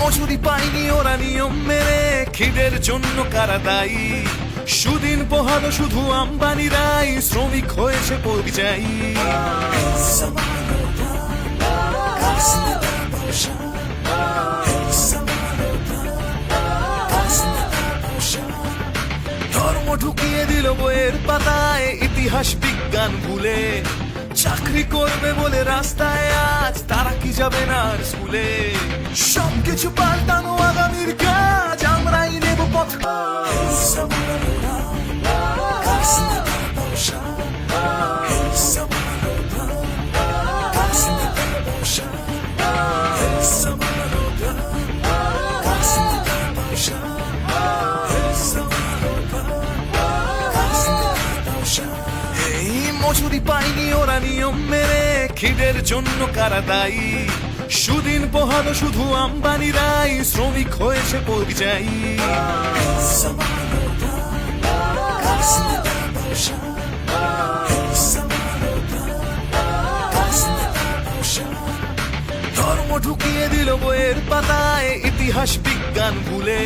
মজুরি পাইনি ওরা নিয়ম মেনে খিদের জন্য কারা দায়ী সুদিন পোহালো শুধু আম্বানিরাই শ্রমিক হয়েছে পরিযায়ী। ধর্ম ঢুকিয়ে দিল বইয়ের পাতায় ইতিহাস বিজ্ঞান ভুলে। চাকরি করবে বলে রাস্তায় আজ, তারা কি যাবে না আর স্কুলে? সবকিছু পাল্টানো আগামীর কাজ, আমরাই নেব পথ। খিদের জন্য কারা দায়ী? সুদিন পোহালো শুধু আম্বানিরাই, শ্রমিক হয়েছে পরিযায়ী। ধর্ম ঢুকিয়ে দিল বইয়ের পাতায় ইতিহাস বিজ্ঞান ভুলে।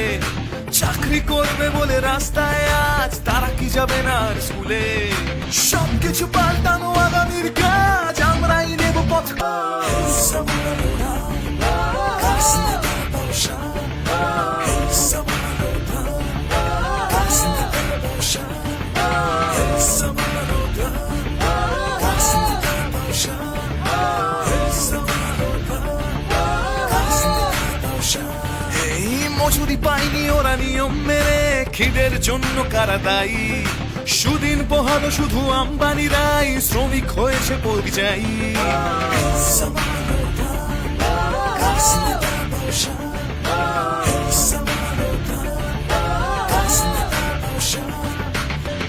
চাকরি করবে বলে রাস্তায় আজ, তারা কি যাবে না আর স্কুলে? সবকিছু পাল্টানো আগামীর কাজ, আমরাই নেব মজুরি পাইনি ওরা নিয়ম মেনে। খিদের জন্য কারা দায়ী? সুদিন পোহালো শুধু আম্বানিরাই, শ্রমিক হয়েছে পরিযায়ী।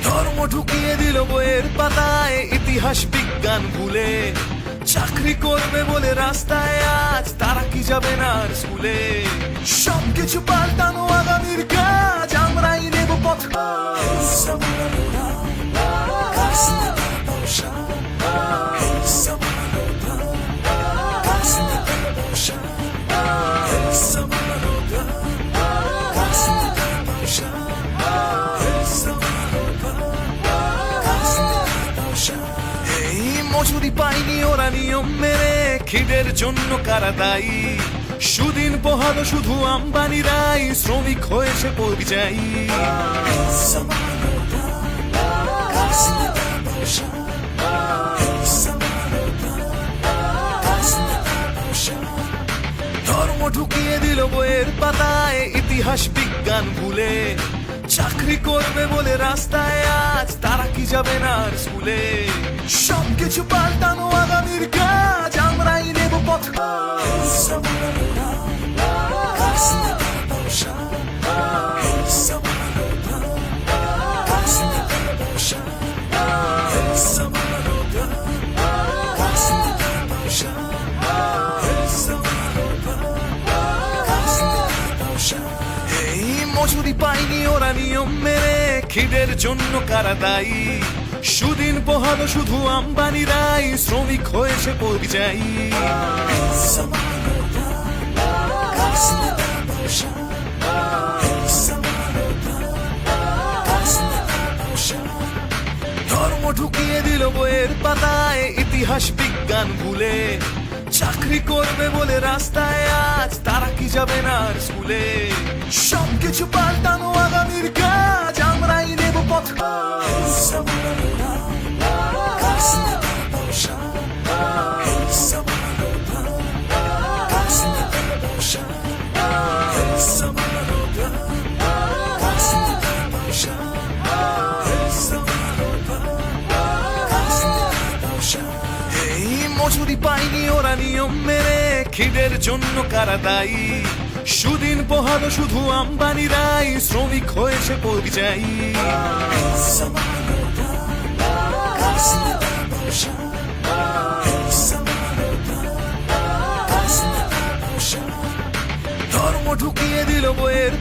ধর্ম ঢুকিয়ে দিল বইয়ের পাতায়, ইতিহাস বিজ্ঞান ভুলে। চাকরি করবে বলে রাস্তায় আজ, তারা কি যাবে না স্কুলে? সবকিছু পাল্টানো আগামীর কাজ, আমরাই নেব পথ। খিদের জন্য কারা দায়ী? সুদিন পোহালো শুধু আম্বানিরাই, শ্রমিক হয়েছে পরিযায়ী। ধর্ম ঢুকিয়ে দিল বইয়ের পাতায়, ইতিহাস বিজ্ঞান ভুলে। চাকরি করবে বলে রাস্তায় আজ, তারা কি যাবে না স্কুলে? সবকিছু পাল্টানো আগামীর কাজ আমরাই মজুরি পাইনি ওরা নিয়ম মেনে। খিদের জন্য কারা দায়ী? সুদিন পোহালো শুধু আম্বানিরাই, শ্রমিক হয়েছে পরিযায়ী। ধর্ম ঢুকিয়ে দিল বইয়ের পাতায়, ইতিহাস বিজ্ঞান ভুলে। চাকরি করবে বলে রাস্তায় আজ, তারা যাবে না আর স্কুলে। সবকিছু পাল্টানো আগামীর কাজ আমরাই নেব পথ। পাখিদের জন্য কারা দায়ী? সুদিন পোহালো শুধু আম্বানিরাই, শ্রমিক হয়েছে পরিযায়ী। ধর্ম ঢুকিয়ে দিল বইয়ের